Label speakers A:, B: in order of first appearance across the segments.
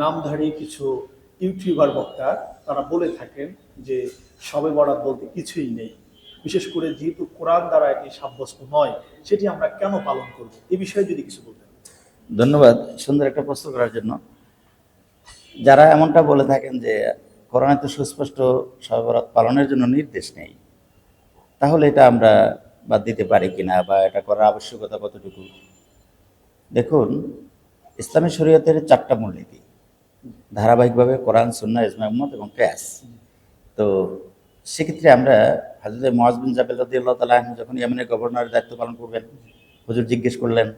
A: নামধারী কিছু ইউটিউবার বক্তা, তারা বলে থাকেন যে সবে বরাত বলতে কিছুই নেই। বিশেষ করে যেহেতু কোরআন দ্বারা এটি সাব্যস্ত নয়, সেটি আমরা কেন পালন করব? এ বিষয়ে যদি কিছু বলতেন।
B: ধন্যবাদ সুন্দর একটা প্রশ্ন করার জন্য। যারা এমনটা বলে থাকেন যে কোরআনে তো সুস্পষ্ট সর্বরাত পালনের জন্য নির্দেশ নেই, তাহলে এটা আমরা বাদ দিতে পারি কিনা বা এটা করার আবশ্যকতা কতটুকু? দেখুন, ইসলামী শরীয়তের চারটা মূলনীতি। ধারাবাহিকভাবে কোরআন সুন্না ইসমাম উম্মত এবং ক্যাস। তো সেক্ষেত্রে আমরা হাজরত মহাজ বিন জাবেল রদি আল্লাহ তালা যখন ইয়ামিনের গভর্নরের দায়িত্ব পালন করবেন হুজুর জিজ্ঞেস করলেন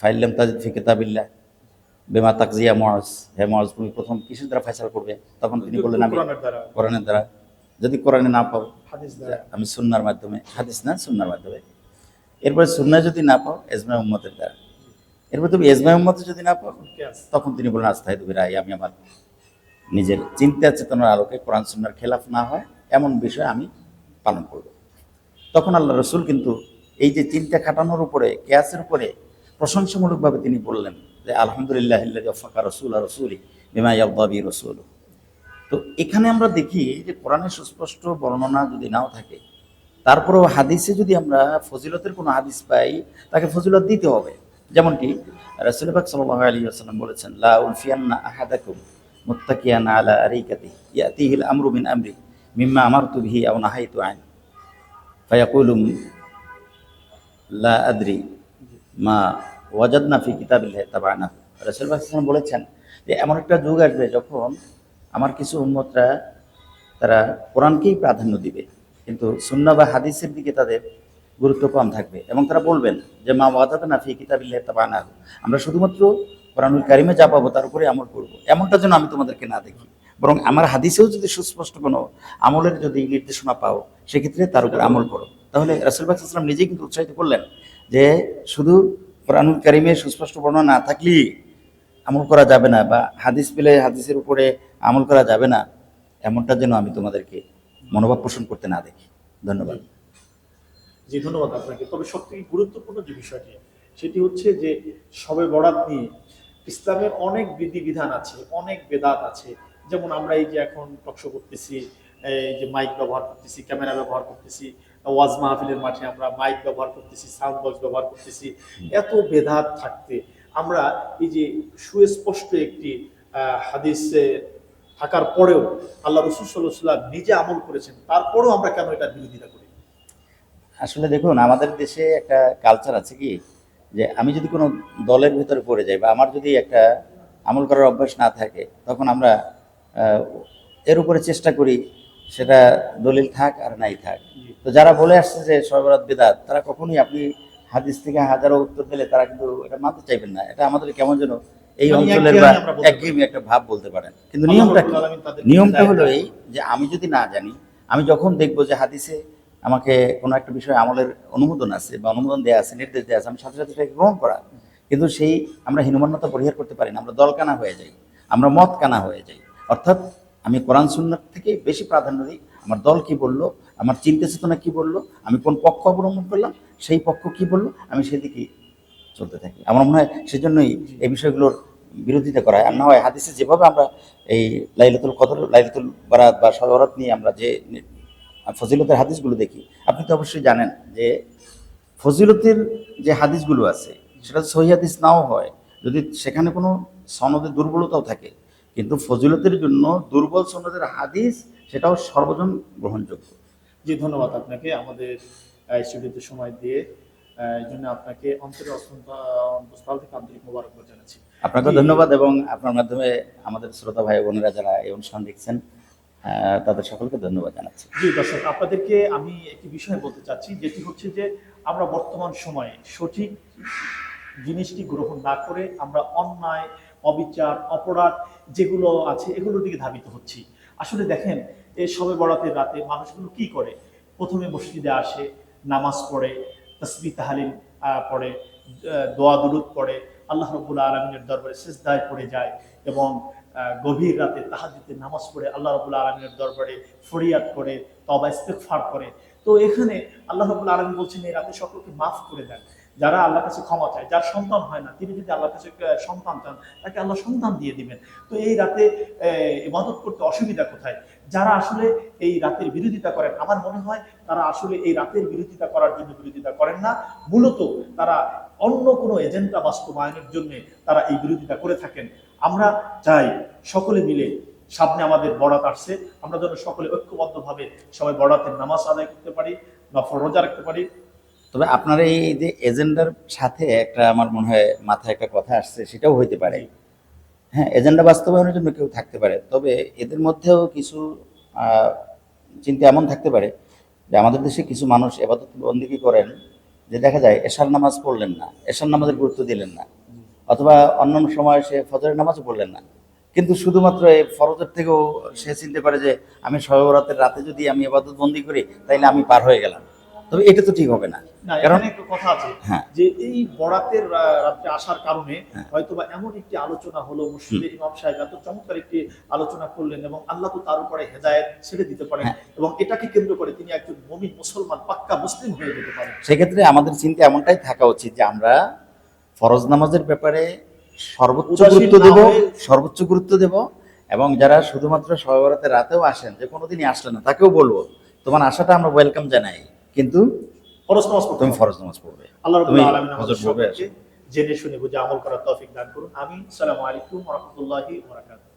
B: ফাইল্লাম তাজিদ ফি কিতাবিল্লাহ? বেমা তাকজিয়া মহাজ হে মহাজ তুমি প্রথম কিসের দ্বারা ফয়সালা করবে? তখন তিনি বললেন আমি
A: কোরআনের দ্বারা।
B: যদি কোরআনে না পাও
A: দ্বারা।
B: আমি সুন্নার মাধ্যমে হাদিস না সুন্নার মাধ্যমে। এরপরে সুন্না যদি না পাও এজমা উম্মতের দ্বারা। এরপর তুমি এজমা উম্মতে যদি না পাও তখন তিনি বলেন আস্থায় তুমি রায় আমি আমার নিজের চিন্তা চেতনার আলোকে কোরআন সুন্নার খেলাফ না হয় এমন বিষয় আমি পালন করব। তখন আল্লাহ রসুল কিন্তু এই যে চিন্তা খাটানোর উপরে কেয়াসের উপরে প্রশংসামূলকভাবে তিনি বললেন যে আলহামদুলিল্লাহ ফাঁকা রসুল আর রসুলি বিমা ইয়াব্বাবি রসুল তো এখানে আমরা দেখি যে কোরআনের সুস্পষ্ট বর্ণনা যদি নাও থাকে তারপরেও হাদিসে যদি আমরা ফজিলতের কোনো হাদিস পাই তাকে ফজিলত দিতে হবে। যেমনটি রাসুলবাক সাল্লাহ আলী বলেছেন, লা উলফিয়ান্না আহাদাকুম মুত্তাকিয়ান আলা আরিকাতি ইয়াতিহিল আমরু মিন আমরি মিম্মা আমারতু বিহি আও নাহাইতু আন। ফায়াকুলুম, লা আদ্রি মা ওয়াজাদনা ফি কিতাবিল্লাহি তাবানা সাল্লাল্লাহু আলাইহি বলেছেন যে, এমন একটা যুগ আসবে যখন আমার কিছু উম্মতরা তারা কোরআনকেই প্রাধান্য দিবে, কিন্তু সুন্না বা হাদিসের দিকে তাদের গুরুত্ব কম থাকবে। এবং তারা বলবেন যে, মা ওয়াদাদনা ফি কিতাবিল্লাহি তাবানা আমরা শুধুমাত্র কোরআনুল কারিমে যা পাবো তার উপরে আমল করব। এমনটা যেন আমি তোমাদেরকে না দেখি। বরং আমার হাদিসেও যদি সুস্পষ্ট কোনো আমলের যদি নির্দেশনা পাও, সেক্ষেত্রে তার উপর আমল করো। তাহলে রাসুলবাক ইসলাম নিজেই কিন্তু উৎসাহিত করলেন যে, শুধু কোরআনুল কারিমে সুস্পষ্ট বর্ণনা না থাকলেই আমল করা যাবে না বা হাদিস পেলে হাদিসের উপরে আমল করা যাবে না, এমনটা যেন আমি তোমাদেরকে মনোভাব পোষণ করতে না দেখি। ধন্যবাদ।
A: জি, ধন্যবাদ আপনাকে। তবে সবথেকে গুরুত্বপূর্ণ যে বিষয়টি, সেটি হচ্ছে যে সবে বরাত নিয়ে ইসলামের অনেক বিধিবিধান আছে, অনেক বেদাত আছে। যেমন আমরা এই যে এখন টকশো করতেছি, এই যে মাইক ব্যবহার করতেছি, ক্যামেরা ব্যবহার করতেছি, ওয়াজ মাহফিলের মাঠে আমরা মাইক ব্যবহার করতেছি সাউন্ড বক্স ব্যবহার করতেছি। এত বেদাত থাকতে আমরা এই যে সুস্পষ্ট একটি হাদিসে থাকার পরেও আল্লাহ রসুল সাল্লাহ নিজে আমল করেছেন, তারপরেও আমরা কেন এটা বিরোধিতা করি?
B: আসলে দেখুন আমাদের দেশে একটা কালচার আছে কি? যে আমি যদি কোনো দলের ভিতরে পড়ে যাই বা আমার যদি একটা আমল করার অভ্যাস না থাকে তখন আমরা এর উপরে চেষ্টা করি সেটা দলিল থাক আর নাই থাক। তো যারা বলে আসছে যে সর্বরাত বেদাত তারা কখনোই আপনি হাদিস থেকে হাজারো উত্তর দিলে তারা কিন্তু এটা মানতে চাইবেন না। এটা আমাদের কেমন যেন এই
A: মানে
B: অঞ্চলের বা একঘেয়েমি একটা ভাব বলতে পারেন। কিন্তু নিয়মটা নিয়মটা হলো এই যে আমি যদি না জানি আমি যখন দেখব যে হাদিসে আমাকে কোনো একটা বিষয়ে আমলের অনুমোদন আছে বা অনুমোদন দেওয়া আছে, নির্দেশ দেওয়া আছে, আমি সাথে সাথে সেটাকে গ্রহণ করা। কিন্তু সেই আমরা হীনমান্যতা পরিহার করতে পারি না, আমরা দলকানা হয়ে যাই, আমরা মত কানা হয়ে যাই। অর্থাৎ আমি কোরআন সুন্নাত থেকে বেশি প্রাধান্য দিই, আমার দল কি বলল, আমার চিন্তা চেতনা কি বলল, আমি কোন পক্ষ অবলম্বন করলাম, সেই পক্ষ কি বলল, আমি সেদিকে চলতে থাকি। আমার মনে হয় সেজন্যই এই বিষয়গুলোর বিরোধিতা করা হয়। আর না হয় হাদিসে যেভাবে আমরা এই লাইলাতুল কদর, লাইলাতুল বারাত বা সবরাত নিয়ে আমরা যে ফজিলতের হাদিসগুলো দেখি। আপনি তো অবশ্যই জানেন যে ফজিলতের যে হাদিসগুলো আছে সেটা সহি হাদিস নাও হয় যদি সেখানে কোনো সনদের দুর্বলতাও থাকে কিন্তু ফজিলতের জন্য দুর্বল সনদের হাদিস সেটাও সর্বজন গ্রহণযোগ্য।
A: জি ধন্যবাদ আপনাকে। আমাদের স্টুডিওতে সময় দিয়ে এই জন্য আপনাকে অন্তরের অত্যন্ত অন্তঃস্থল থেকে আন্তরিক মোবারকবাদ জানাচ্ছি।
B: আপনাকে ধন্যবাদ এবং আপনার মাধ্যমে আমাদের শ্রোতা ভাই বোনেরা যারা এই অনুষ্ঠান দেখছেন তাদের সকলকে ধন্যবাদ জানাচ্ছি।
A: জি দর্শক আপনাদেরকে আমি একটি বিষয় বলতে চাচ্ছি যেটি হচ্ছে যে আমরা বর্তমান সময়ে সঠিক জিনিসটি গ্রহণ না করে আমরা অন্যায় অবিচার অপরাধ যেগুলো আছে এগুলোর দিকে ধাবিত হচ্ছি। আসলে দেখেন এই সবে বরাতের রাতে মানুষগুলো কি করে? প্রথমে মসজিদে আসে নামাজ পড়ে তসবি তাহালিল আহ, পড়ে দোয়া দুরুদ পড়ে আল্লাহ রবুল আলমিনের দরবারে শেষদায় পড়ে যায় এবং গভীর রাতে তাহাজুতে নামাজ পড়ে আল্লাহ রবুল আলমিনের দরবারে ফরিয়াদ করে তবা ইস্তেকফার করে। তো এখানে আল্লাহ রবুল আলমী বলছেন, এই রাতে সকলকে মাফ করে দেন। যারা আল্লাহর কাছে ক্ষমা চায়, যার সন্তান হয় না, তিনি যদি আল্লাহর কাছে সন্তান চান, তাকে আল্লাহ সন্তান দিয়ে দিবেন। তো এই রাতে ইবাদত করতে অসুবিধা কোথায়? যারা আসলে এই রাতের বিরোধিতা করেন, আমার মনে হয় তারা আসলে এই রাতের বিরোধিতা করার জন্য বিরোধিতা করেন না। মূলত তারা অন্য কোনো এজেন্ডা বাস্তবায়নের জন্য তারা এই বিরোধিতা করে থাকেন। আমরা চাই সকলে মিলে সামনে আমাদের বরাত আসছে। আমরা যেন সকলে ঐক্যবদ্ধভাবে সবাই বরাতের নামাজ আদায় করতে পারি নফল রোজা রাখতে পারি।
B: তবে আপনার এই যে এজেন্ডার সাথে একটা আমার মনে হয় মাথায় একটা কথা আসছে সেটাও হইতে পারে। হ্যাঁ এজেন্ডা বাস্তবায়নের জন্য কেউ থাকতে পারে। তবে এদের মধ্যেও কিছু চিন্তা এমন থাকতে পারে যে আমাদের দেশে কিছু মানুষ এবাদত বন্দিকি করেন যে দেখা যায় এশার নামাজ পড়লেন না, এশার নামাজের গুরুত্ব দিলেন না, অথবা অন্যান্য সময় সে ফজরের নামাজও পড়লেন না। কিন্তু শুধুমাত্র এই ফরজের থেকেও সে চিনতে পারে যে আমি সহরাতের রাতে যদি আমি আবাদত বন্দি করি, তাইলে আমি পার হয়ে গেলাম। তবে এটা তো ঠিক হবে না। কারণ
A: একটা কথা আছে
B: হ্যাঁ।
A: যে এই বরাতের রাত্রে আসার কারণে
B: হ্যাঁ।
A: হয়তোবা এমন একটি আলোচনা হলো মুর্শিদে ইমাম সাহেব এত চমৎকার একটি আলোচনা করলেন এবং আল্লাহ তো তার উপরে হেদায়েত ছেড়ে দিতে পারেন
B: হ্যাঁ।
A: এবং এটাকে কেন্দ্র করে তিনি একজন মমিন মুসলমান পাক্কা মুসলিম হয়ে যেতে পারেন।
B: সেক্ষেত্রে আমাদের চিন্তা এমনটাই থাকা উচিত যে আমরা ফরজ নামাজের ব্যাপারে সর্বোচ্চ গুরুত্ব দেব সর্বোচ্চ গুরুত্ব দেব এবং যারা শুধুমাত্র সহবরাতে রাতেও আসেন যে কোনোদিনই আসলে না তাকেও বলব তোমার আশাটা আমরা ওয়েলকাম জানাই। কিন্তু
A: ফরজ নামাজ পড়তে
B: তুমি ফরজ নামাজ পড়বে।
A: আল্লাহ রাব্বুল আলামিন আমাদের
B: পড়বে।
A: জেনে শুনে বুঝে আমল করার তৌফিক দান করুন। আমিন। আসসালামু আলাইকুম ওয়া রাহমাতুল্লাহি ওয়া বারাকাতুহু।